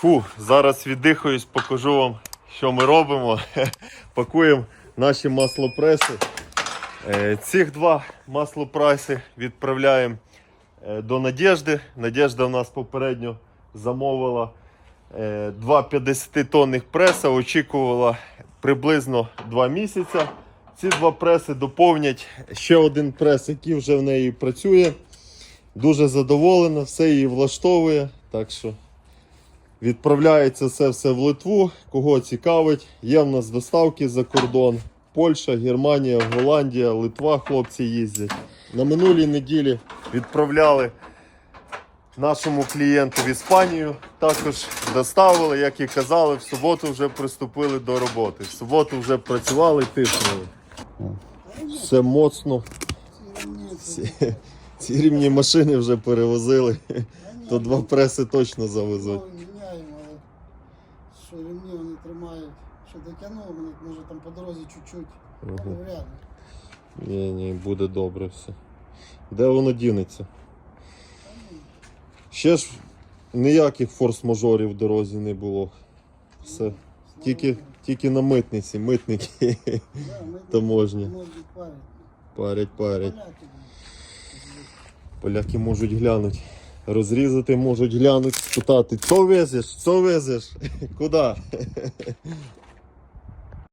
Фу, зараз віддихаюсь, покажу вам, що ми робимо. Пакуємо наші маслопреси. Е, Цих два маслопреси відправляємо е, до Надежди. Надежда в нас попередньо замовила е, два 50-тонних преса, очікувала приблизно 2 місяці. Ці два преси доповнять ще один прес, який вже в неї працює. Дуже задоволена, все її влаштовує. Так що відправляється це все в Литву. Кого цікавить, є в нас доставки за кордон. Польща, Германія, Голландія, Литва хлопці їздять. На минулій неділі відправляли нашому клієнту в Іспанію. Також доставили, як і казали, в суботу вже приступили до роботи. В суботу вже працювали, тиснули. Все моцно. Ці, рівні машини вже перевозили, то два преси точно завезуть. Нові міняємо, але що ремні вони тримають. Що дотягнуло мене, може там по дорозі чуть-чуть. Ага. вряд ли. Ні, ні, буде добре все. Де воно дінеться? Ще ж ніяких форс-мажорів в дорозі не було. Все. Слава Тільки, тільки на митниці, митники таможні. Парять, парять. Поляки можуть глянути. Розрізати можуть глянути, спитати, що везеш, що везеш, куди?